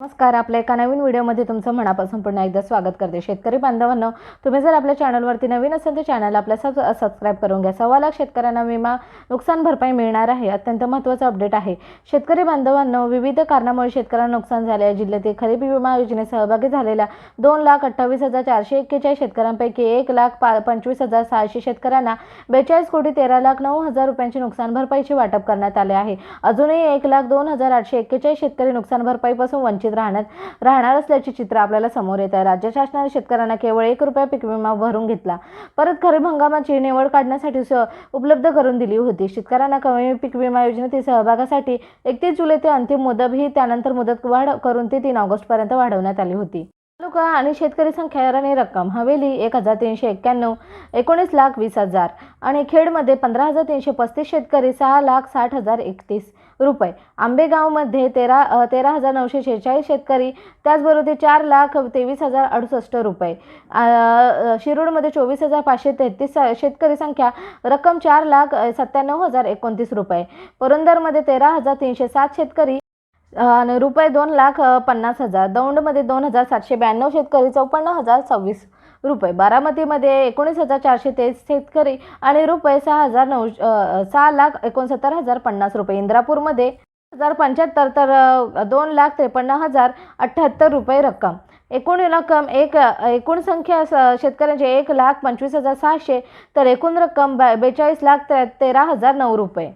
नमस्कार आपल्या एका नवीन व्हिडिओमध्ये तुमचं मनापासून पुन्हा एकदा स्वागत करते. शेतकरी बांधवांनो तुम्ही जर आपल्या चॅनलवरती नवीन असेल तर चॅनल आपल्या सब सबस्क्राईब करून घ्या. सव्वा लाख शेतकऱ्यांना विमा नुकसान भरपाई मिळणार आहे. अत्यंत महत्त्वाचं अपडेट आहे. शेतकरी बांधवांनो विविध कारणामुळे शेतकऱ्यांना नुकसान झाले आहे. जिल्ह्यातील खरीप विमा योजनेत सहभागी झालेल्या दोन लाख अठ्ठावीस हजार चारशे एक्केचाळीस शेतकऱ्यांपैकी एक लाख पा पंचवीस हजार सहाशे शेतकऱ्यांना बेचाळीस कोटी तेरा लाख नऊ हजार रुपयांची नुकसान भरपाईचे वाटप करण्यात आले आहे. अजूनही एक लाख दोन हजार आठशे एक्केचाळीस शेतकरी नुकसान भरपाईपासून वंचित राहण्यात राहणार असल्याचे चित्र आपल्याला समोर येत आहे. राज्य शासनाने शेतकऱ्यांना केवळ एक रुपया पीक विमा भरून घेतला. परत खरीप हंगामाची निवड काढण्यासाठी स उपलब्ध करून दिली होती. शेतकऱ्यांना कमी पीक विमा योजनेतील सहभागासाठी एकतीस जुलै ते अंतिम मुदत ही त्यानंतर मुदत वाढ करून ते तीन ऑगस्टपर्यंत वाढवण्यात आली होती. तालुका आणि शेतकरी संख्या आणि रक्कम. हवेली एक हजार तीनशे एक्क्याण्णव एकोणीस लाख वीस हजार आणि खेडमध्ये पंधरा हजार तीनशे पस्तीस शेतकरी सहा लाख साठ हजार एकतीस रुपये. आंबेगावमध्ये तेरा तेरा हजार नऊशे शेहेचाळीस शेतकरी त्याचबरोबर ते चार लाख तेवीस हजार अडुसष्ट रुपये. अ, शिरूरमध्ये चोवीस हजार पाचशे तेहतीस शेतकरी संख्या रक्कम चार लाख सत्त्याण्णव हजार एकोणतीस रुपये. पुरंदरमध्ये तेरा हजार तीनशे सात शेतकरी रुपये दोन लाख पन्नास हजार. दौंडमध्ये दोन हजार सातशे ब्याण्णव शेतकरी चौपन्न हजार सव्वीस रुपये. बारामतीमध्ये एकोणीस हजार चारशे तेवीस शेतकरी आणि रुपये सहा हजार नऊ सहा लाख एकोणसत्तर हजार पन्नास रुपये. इंद्रापूरमध्ये हजार पंच्याहत्तर तर दोन लाख त्रेपन्न हजार अठ्ठ्याहत्तर रुपये रक्कम. एकूण रक्कम एक एकूण संख्या शेतकऱ्यांचे एक लाख पंचवीस हजार सहाशे तर एकूण रक्कम बेचाळीस लाख तेरा हजार नऊ रुपये.